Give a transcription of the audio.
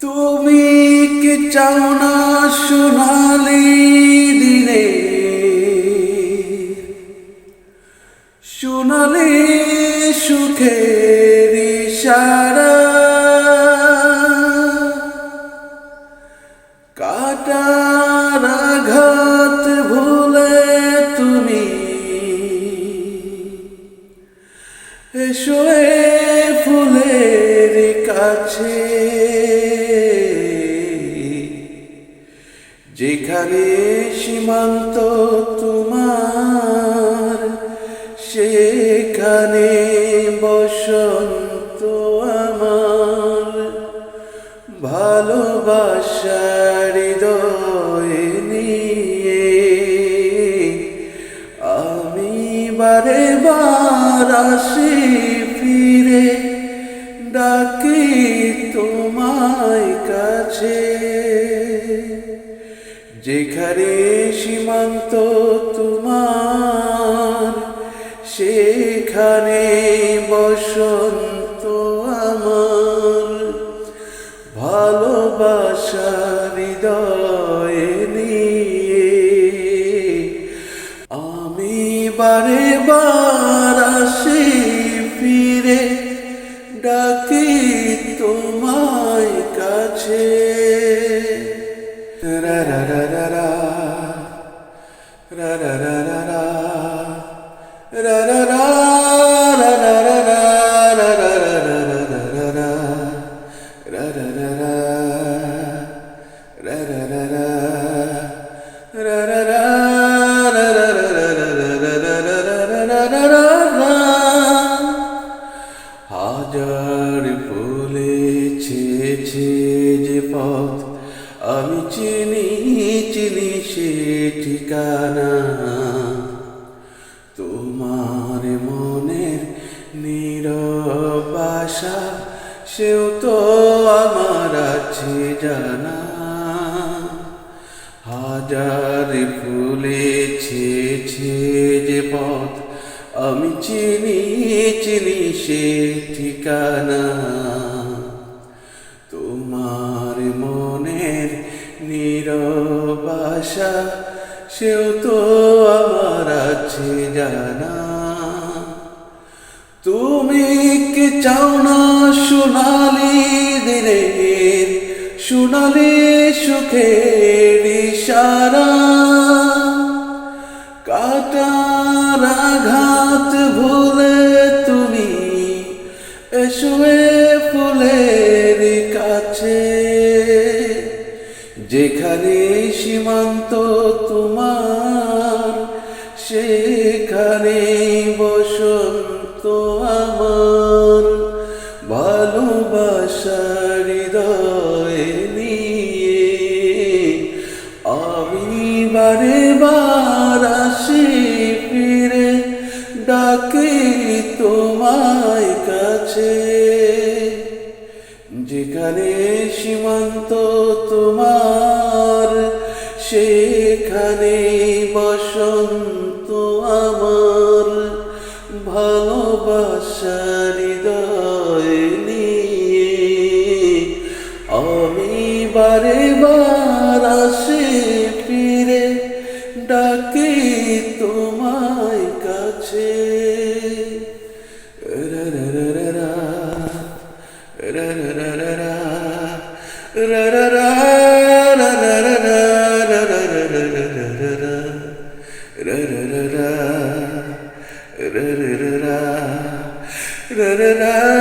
তুমি কি চাও না সোনালি দিনে? সোনালি সুখের ইশারা। কাটার আঘাত ভুলে তুমি এসো ফুলের কাছে। যেখানে সীমান্ত তোমার, সেখানে বসন্ত আমার। ভালোবাসার হৃদয় নিয়ে আমি বারে বার আসি ফিরে, ডাকি তোমায় কাছে। যেখানে সীমান্ত তোমার, সেখানে বসন্ত আমার। ভালোবাসা হৃদয় নিয়ে আমি বারে বার আসি ফিরে, ডাকি তোমায় হাজার ফুলে ছেছে যে পথ আমি চিনি চিনি সে ঠিকানা। সেও তো আমার আছে জানা। হাজার ফুলেছে যে পথ, আমি চিনি চিনি সে ঠিকানা। তোমার মনের নিরবাসা সেও তো আমার আছে জানা। তুমি কি চাও সোনালি দিনের, সোনালি সুখের ইশারা। কাটার আঘাত ভুলে তুমি এসো ফুলের কাছে। যেখানে সীমান্ত তোমার সেখানে হৃদয় নিয়ে আমি বারে বার আসি ফিরে, ডাকি তোমায় কাছে। যেখানে সীমান্ত তোমার, সেখানে বসন্ত আমার। ভালোবাসার বারবার আসে ফিরে ডাকে তোমায় কাছে ra ra ra